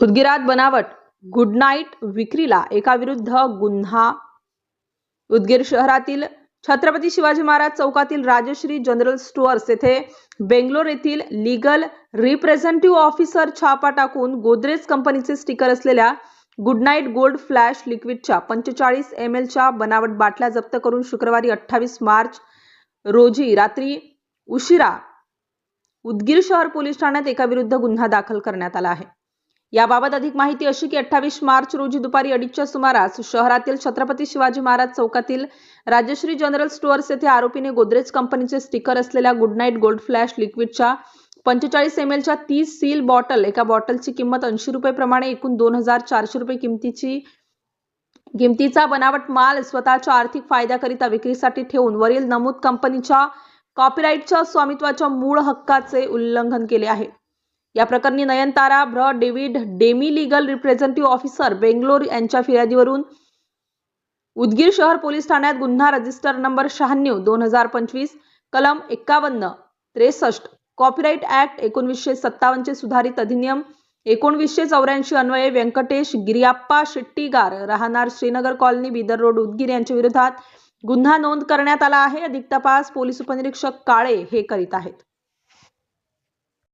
उदगीरात बनावट good night विक्रीला एका विरुद्ध गुन्हा. उदगीर शहरातील छत्रपती शिवाजी महाराज चौकातील राजश्री जनरल स्टोअर्स येथे बेंगलोर येथील लीगल रिप्रेझेंटेटिव्ह ऑफिसर छापा टाकून गोदरेज कंपनीचे स्टिकर असलेल्या गुड नाईट गोल्ड फ्लॅश लिक्विडच्या पंचेचाळीस एम एलच्या बनावट बाटल्या जप्त करून शुक्रवारी अठ्ठावीस मार्च रोजी रात्री उशिरा उदगीर शहर पोलीस ठाण्यात एका विरुद्ध गुन्हा दाखल करण्यात आला आहे. याबाबत अधिक माहिती अशी की अठ्ठावीस मार्च रोजी दुपारी अडीचच्या सुमारास शहरातील छत्रपती शिवाजी महाराज चौकातील राजश्री जनरल स्टोअर्स येथे आरोपीने गोदरेज कंपनीचे स्टिकर असलेल्या गुड नाईट गोल्ड फ्लॅश लिक्विडच्या पंचेचाळीस एम एलच्या तीस सील बॉटल एका बॉटलची किंमत ऐंशी रुपये प्रमाणे एकूण दोन हजार चारशे रुपये किमतीची किमतीचा बनावट माल स्वतःच्या आर्थिक फायद्याकरिता विक्रीसाठी ठेवून वरील नमूद कंपनीच्या कॉपीराईटच्या स्वामित्वाच्या मूळ हक्काचे उल्लंघन केले आहे. या प्रकरणी Nayantara भ्र David Demi legal representative officer Bangalore यांच्या फिर्यादीवरून उदगीर शहर पोलीस ठाण्यात गुन्हा रजिस्टर नंबर शहाण्णव दोन हजार पंचवीस कलम एक्कावन्न त्रेसष्ट कॉपीराईट ऍक्ट एकोणवीसशे सत्तावन्नचे सुधारित अधिनियम एकोणवीसशे चौऱ्याऐंशी अन्वये व्यंकटेश गिरियाप्पा शेट्टीगार राहणार श्रीनगर कॉलनी बिदर रोड उदगीर यांच्या विरोधात गुन्हा नोंद करण्यात आला आहे. अधिक तपास पोलीस उपनिरीक्षक काळे हे करीत आहेत.